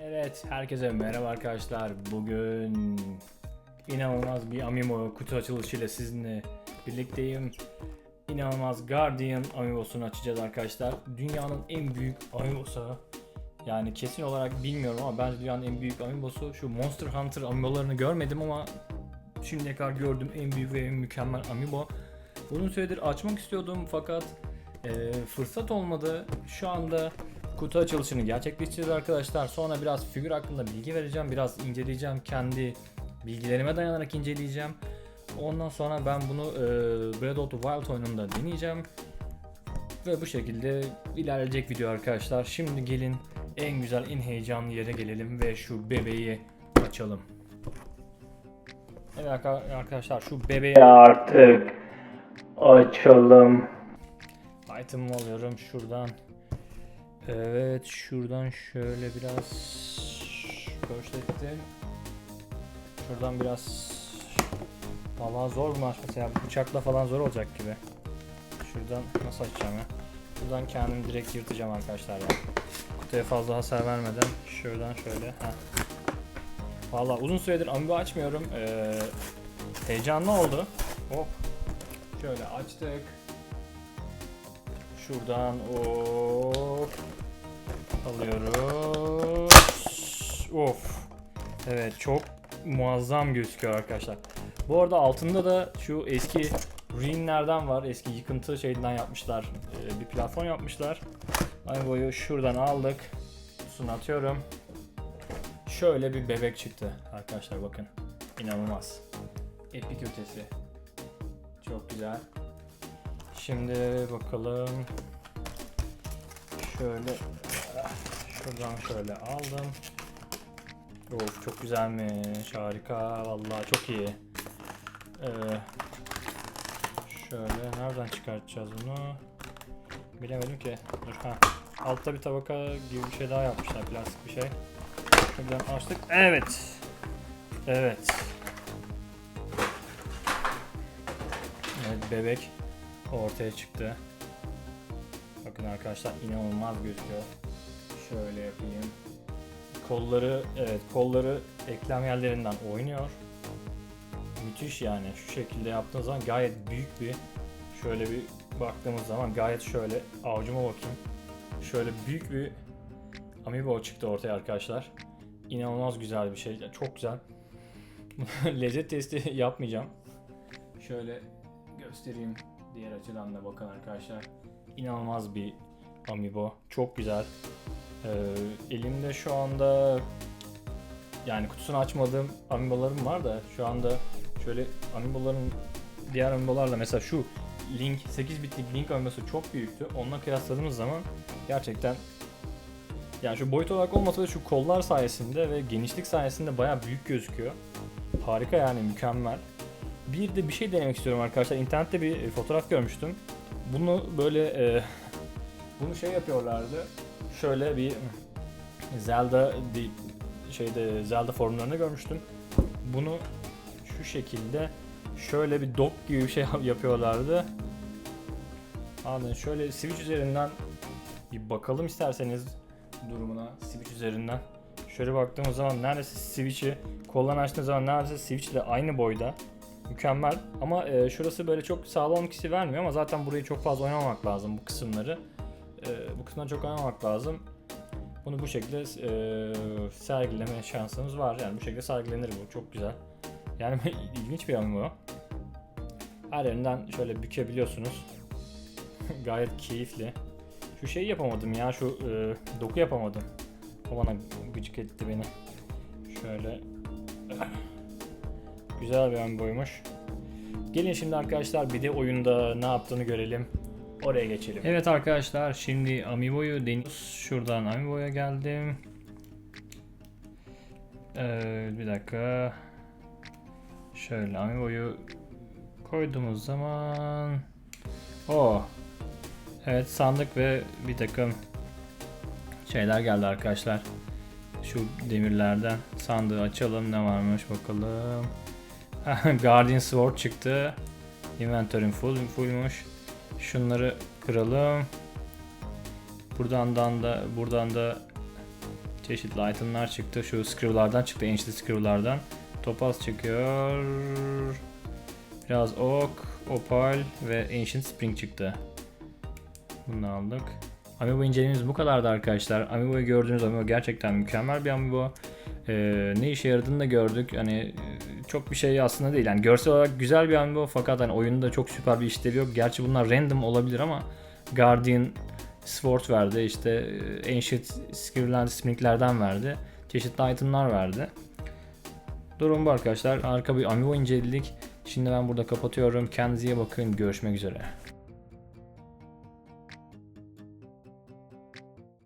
Evet, herkese merhaba arkadaşlar. Bugün inanılmaz bir Amimo kutu açılışıyla sizinle birlikteyim. İnanılmaz Guardian Amiibo'sunu açacağız arkadaşlar. Dünyanın en büyük Amiibo'su. Yani kesin olarak bilmiyorum ama bence dünyanın en büyük Amiibo'su. Şu Monster Hunter Amiibo'larını görmedim ama şimdiye kadar gördüğüm en büyük ve en mükemmel Amiibo. Uzun süredir açmak istiyordum fakat e, fırsat olmadı. Şu anda kutu açılışını gerçekleştireceğiz arkadaşlar. Sonra biraz figür hakkında bilgi vereceğim. Biraz inceleyeceğim. Kendi bilgilerime dayanarak inceleyeceğim. Ondan sonra ben bunu e, Breath of the Wild oyununda deneyeceğim. Ve bu şekilde ilerleyecek video arkadaşlar. Şimdi gelin en güzel, en heyecanlı yere gelelim ve şu bebeği açalım. Evet arka- arkadaşlar şu bebeği artık açalım. Item alıyorum şuradan. Evet şuradan şöyle biraz gösterdim. Şuradan biraz Valla zor mu açması ya bıçakla falan zor olacak gibi. Şuradan nasıl açacağım ya? Buradan kendim direkt yırtacağım arkadaşlar ya. Kutuya fazla hasar vermeden şuradan şöyle. Heh. Valla uzun süredir amiibo açmıyorum. Ee, heyecanlı oldu. Hop. Şöyle açtık. Şuradan hop alıyoruz. Of. Evet çok muazzam gözüküyor arkadaşlar. Bu arada altında da şu eski ruinlerden var. Eski yıkıntı şeyinden yapmışlar. Ee, bir platform yapmışlar. Aynı boyu şuradan aldık. Kutusunu atıyorum. Şöyle bir bebek çıktı arkadaşlar bakın. İnanılmaz. Epik ötesi. Çok güzel. Şimdi bakalım. Şöyle şuradan şöyle aldım. Of çok güzelmiş. Harika. Vallahi çok iyi. Ee, şöyle nereden çıkartacağız bunu? Bilemedim ki. Dur ha. Altta bir tabaka gibi bir şey daha yapmışlar. Plastik bir şey. Şuradan açtık. Evet. Evet. Evet bebek ortaya çıktı. Bakın arkadaşlar inanılmaz gözüküyor. Şöyle yapayım. Kolları evet kolları eklem yerlerinden oynuyor. Müthiş yani şu şekilde yaptığınız zaman gayet büyük bir şöyle bir baktığımız zaman gayet şöyle avucuma bakayım. Şöyle büyük bir amiibo çıktı ortaya arkadaşlar. İnanılmaz güzel bir şey. Çok güzel. Lezzet testi yapmayacağım. Şöyle göstereyim diğer açıdan da bakın arkadaşlar. İnanılmaz bir amiibo. Çok güzel. Ee, elimde şu anda yani kutusunu açmadığım amiibolarım var da şu anda şöyle amiiboların diğer amiibolarla mesela şu Link 8 bitlik Link amiibosu çok büyüktü. Onunla kıyasladığımız zaman gerçekten yani şu boyut olarak olmasa da şu kollar sayesinde ve genişlik sayesinde bayağı büyük gözüküyor. Harika yani mükemmel. Bir de bir şey denemek istiyorum arkadaşlar. İnternette bir e, fotoğraf görmüştüm. Bunu böyle e, bunu şey yapıyorlardı. Şöyle bir Zelda bir şeyde Zelda forumlarında görmüştüm. Bunu şu şekilde şöyle bir dock gibi bir şey yapıyorlardı. Abi şöyle Switch üzerinden bir bakalım isterseniz durumuna Switch üzerinden. Şöyle baktığımız zaman neredeyse Switch'i koldan açtığınız zaman neredeyse Switch ile aynı boyda. Mükemmel ama e, şurası böyle çok sağlam kişi vermiyor ama zaten burayı çok fazla oynamamak lazım bu kısımları. E, bu kısımları çok oynamamak lazım. Bunu bu şekilde e, sergileme şansınız var. Yani bu şekilde sergilenir bu. Çok güzel. Yani ilginç bir amiibo. Her yerinden şöyle bükebiliyorsunuz. Gayet keyifli. Şu şeyi yapamadım ya. Şu e, doku yapamadım. O bana gıcık etti beni. Şöyle. Güzel bir amiiboymuş. Gelin şimdi arkadaşlar bir de oyunda ne yaptığını görelim. Oraya geçelim. Evet arkadaşlar şimdi Amiibo'yu deniyoruz. Şuradan Amiibo'ya geldim. Ee, bir dakika. Şöyle Amiibo'yu koyduğumuz zaman o Evet sandık ve bir takım şeyler geldi arkadaşlar. Şu demirlerden sandığı açalım ne varmış bakalım. Guardian Sword çıktı. Inventory'm full, fullmuş. Şunları kıralım. Buradan da buradan da Çeşitli itemlar çıktı. Şu Scribble'lardan çıktı. Ancient Scribble'lardan. Topaz çıkıyor. Biraz ok, opal ve Ancient Spring çıktı. Bunu aldık. Amiibo incelememiz bu kadardı arkadaşlar. Amiibo'yu gördüğünüz Amiibo gerçekten mükemmel bir Amiibo. Ee, ne işe yaradığını da gördük. Hani çok bir şey aslında değil. Yani görsel olarak güzel bir Amiibo fakat hani oyunda çok süper bir işlevi yok. Gerçi bunlar random olabilir ama Guardian Sword verdi. işte e, Ancient Scribble'land Spring'lerden verdi. Çeşitli itemlar verdi. Durum bu arkadaşlar. Harika bir Amiibo inceledik. Şimdi ben burada kapatıyorum. Kendinize iyi bakın. Görüşmek üzere.